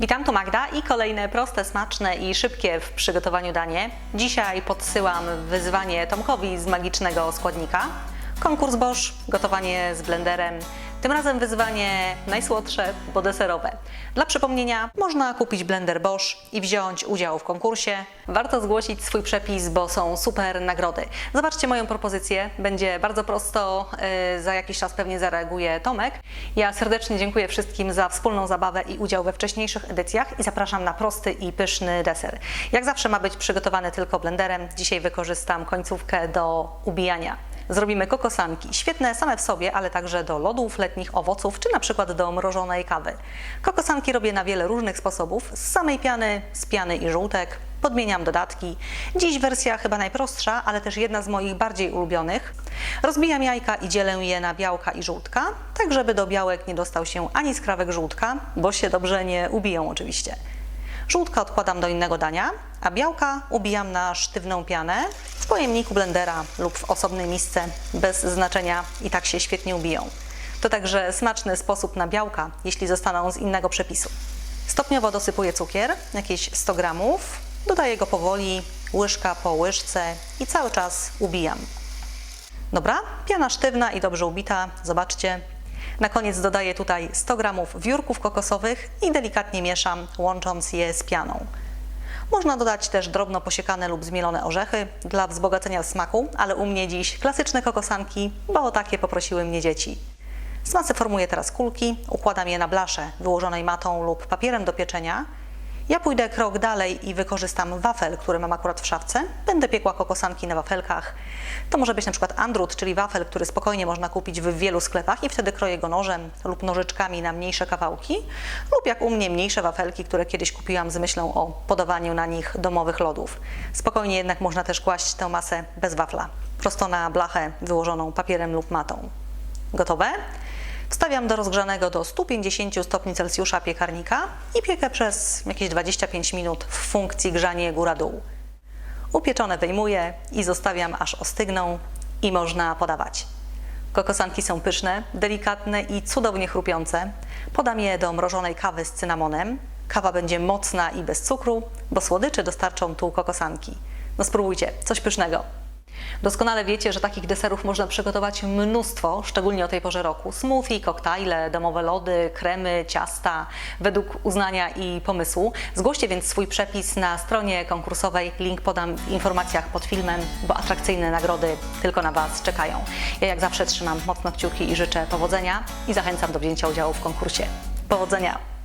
Witam, tu Magda i kolejne proste, smaczne i szybkie w przygotowaniu danie. Dzisiaj podsyłam wyzwanie Tomkowi z magicznego składnika. Konkurs Bosch, gotowanie z blenderem. Tym razem wyzwanie najsłodsze, bo deserowe. Dla przypomnienia, można kupić blender Bosch i wziąć udział w konkursie. Warto zgłosić swój przepis, bo są super nagrody. Zobaczcie moją propozycję, będzie bardzo prosto, yy, za jakiś czas pewnie zareaguje Tomek. Ja serdecznie dziękuję wszystkim za wspólną zabawę i udział we wcześniejszych edycjach i zapraszam na prosty i pyszny deser. Jak zawsze ma być przygotowany tylko blenderem, dzisiaj wykorzystam końcówkę do ubijania. Zrobimy kokosanki, świetne same w sobie, ale także do lodów, letnich owoców, czy na przykład do mrożonej kawy. Kokosanki robię na wiele różnych sposobów, z samej piany, z piany i żółtek, podmieniam dodatki. Dziś wersja chyba najprostsza, ale też jedna z moich bardziej ulubionych. Rozbijam jajka i dzielę je na białka i żółtka, tak żeby do białek nie dostał się ani skrawek żółtka, bo się dobrze nie ubiją oczywiście. Żółtka odkładam do innego dania, a białka ubijam na sztywną pianę w pojemniku blendera lub w osobnej misce, bez znaczenia i tak się świetnie ubiją. To także smaczny sposób na białka, jeśli zostaną z innego przepisu. Stopniowo dosypuję cukier, jakieś 100 gramów, dodaję go powoli, łyżka po łyżce i cały czas ubijam. Dobra, piana sztywna i dobrze ubita, zobaczcie. Na koniec dodaję tutaj 100 g wiórków kokosowych i delikatnie mieszam, łącząc je z pianą. Można dodać też drobno posiekane lub zmielone orzechy dla wzbogacenia smaku, ale u mnie dziś klasyczne kokosanki, bo o takie poprosiły mnie dzieci. Z masy formuję teraz kulki, układam je na blaszę wyłożonej matą lub papierem do pieczenia. Ja pójdę krok dalej i wykorzystam wafel, który mam akurat w szafce. Będę piekła kokosanki na wafelkach. To może być na przykład andrut, czyli wafel, który spokojnie można kupić w wielu sklepach i wtedy kroję go nożem lub nożyczkami na mniejsze kawałki. Lub jak u mnie mniejsze wafelki, które kiedyś kupiłam z myślą o podawaniu na nich domowych lodów. Spokojnie jednak można też kłaść tę masę bez wafla, prosto na blachę wyłożoną papierem lub matą. Gotowe? Wstawiam do rozgrzanego do 150 stopni Celsjusza piekarnika i piekę przez jakieś 25 minut w funkcji grzanie góra-dół. Upieczone wyjmuję i zostawiam aż ostygną i można podawać. Kokosanki są pyszne, delikatne i cudownie chrupiące. Podam je do mrożonej kawy z cynamonem. Kawa będzie mocna i bez cukru, bo słodyczy dostarczą tu kokosanki. No spróbujcie, coś pysznego. Doskonale wiecie, że takich deserów można przygotować mnóstwo, szczególnie o tej porze roku. Smoothie, koktajle, domowe lody, kremy, ciasta, według uznania i pomysłu. Zgłoście więc swój przepis na stronie konkursowej. Link podam w informacjach pod filmem, bo atrakcyjne nagrody tylko na Was czekają. Ja jak zawsze trzymam mocno kciuki i życzę powodzenia i zachęcam do wzięcia udziału w konkursie. Powodzenia!